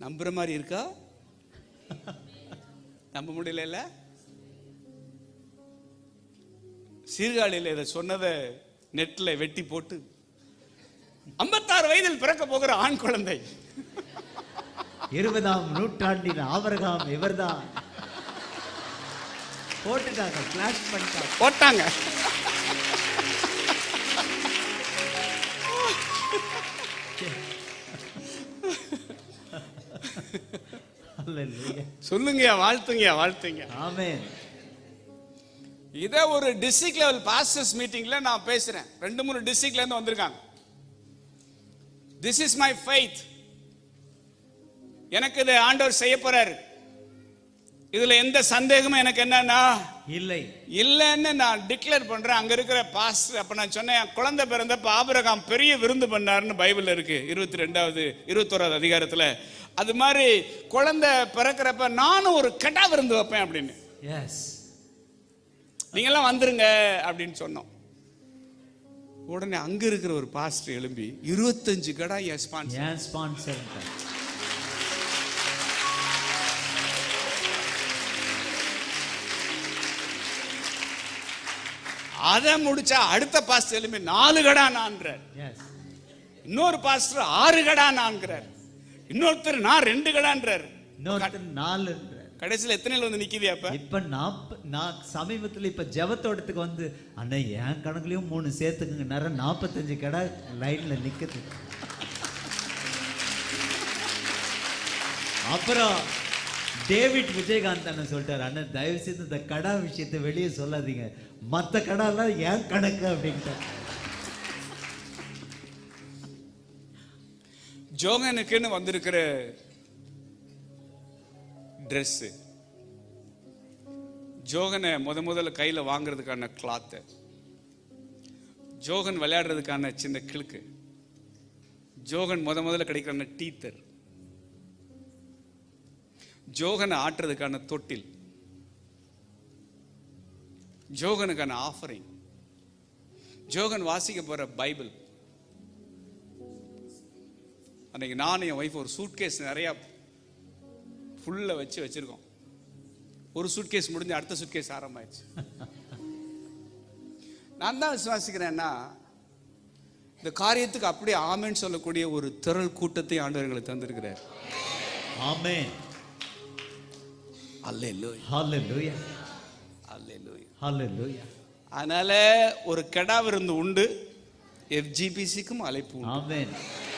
நம்புற மாதிரி இருக்கா? நம்ப முடியல சீர்காழியில் இதை சொன்னதை நெட்ல வெட்டி போட்டு ஐம்பத்தாறு வயதில் பிறக்க போகிற ஆண் குழந்தை. இருபதாம் நூற்றாண்டின் ஆபரகாம் இவர்தான். போட்டுட்டாங்க போட்டாங்க. சொல்லுங்கய்யா வாழ்த்துங்கய்யா வாழ்த்துங்க ஆமென் இதை ஒரு டிஸ்ட்ரிக்ட் லெவல் பாஸ்டர்ஸ் மீட்டிங்ல நான் பேசுறேன். ரெண்டு மூணு டிஸ்ட்ரிக்ட்ல இருந்து வந்திருக்காங்க. திஸ் இஸ் மை ஃபெய்த் எனக்கு இது ஆண்டவர் செய்ய போறாரு. இதுல எந்த சந்தேகமும் எனக்கு என்னன்னா இல்லை. இல்லைன்னு நான் டிக்ளேர் பண்றேன். அங்க இருக்கிற பாஸ் அப்ப நான் சொன்னேன் குழந்தை பிறந்தப்ப ஆபிரகாம் பெரிய விருந்து பண்ணாருன்னு பைபிள்ல இருக்கு. இருபத்தி ரெண்டாவது இருபத்தோராவது அதிகாரத்துல. அது மாதிரி குழந்தை பிறக்கிறப்ப நானும் ஒரு கெட்டா விருந்து வைப்பேன் அப்படின்னு. எஸ் நீங்கெல்லாம் வந்துருங்க அப்படின்னு சொன்னோம். உடனே அங்க இருக்கிற ஒரு பாஸ்டர் எழும்பி இருபத்தஞ்சு கடா என் ஸ்பான்சர் ஏன் ஸ்பான்சர் அதை முடிச்சா அடுத்த பாஸ்டர் எழும்பி நாலு கடா நான்றார் எஸ் இன்னொரு பாஸ்டர் ஆறு கடா நான்கிறார் இன்னொருத்தர் நான் ரெண்டு கடான்றார். இன்னொருத்தர் நாலு கடைசியில் எத்தனையில் வந்து நிக்குது அப்ப? இப்ப நாப்ப நான் சமீபத்துல இப்ப ஜெபத்தோட்டத்துக்கு வந்து அண்ணா என் கணக்குலயும் மூணு சேர்த்துக்குங்க. நேரம் நாற்பத்தஞ்சு கடை லைன்ல நிக்குது. அப்புறம் டேவிட் விஜயகாந்த் அண்ணன் சொல்லிட்டாரு அண்ணன் தயவு செய்து இந்த கடா விஷயத்தை வெளியே சொல்லாதீங்க. மத்த கடாலாம் ஏன் கணக்கு அப்படின்ட்டு ஜோகனுக்குன்னு வந்திருக்கிற ட்ரெஸ்ஸு ஜோகனை முத முதல்ல கையில் வாங்குறதுக்கான கிளாத்து ஜோகன் விளையாடுறதுக்கான சின்ன கிழக்கு. ஜோகன் முத முதல்ல கிடைக்கிற டீத்தர் ஜோகனை ஆட்டுறதுக்கான தொட்டில். ஜோகனுக்கான ஆஃபரிங் ஜோகன் வாசிக்க போற பைபிள். அன்னைக்கு நானும் என் ஒய்ஃப் ஒரு சூட்கேஸ் நிறையா ஃபுல்லாக வச்சு வச்சிருக்கோம். ஒரு சூட்கேஸ் முடிஞ்சு அடுத்த சூட்கேஸ் ஆரம்பமாயிடுச்சு. நான் தான் விசுவாசிக்கிறேன்னா இந்த காரியத்துக்கு அப்படியே ஆமென்னு சொல்லக்கூடிய ஒரு திரள் கூட்டத்தை ஆண்டவர்களுக்கு தந்திருக்கிறார். ஹalleluya அதனால ஒரு கெடா விருந்து உண்டு எஃப்ஜிபிசிக்கும் அழைப்பு ஆமென்.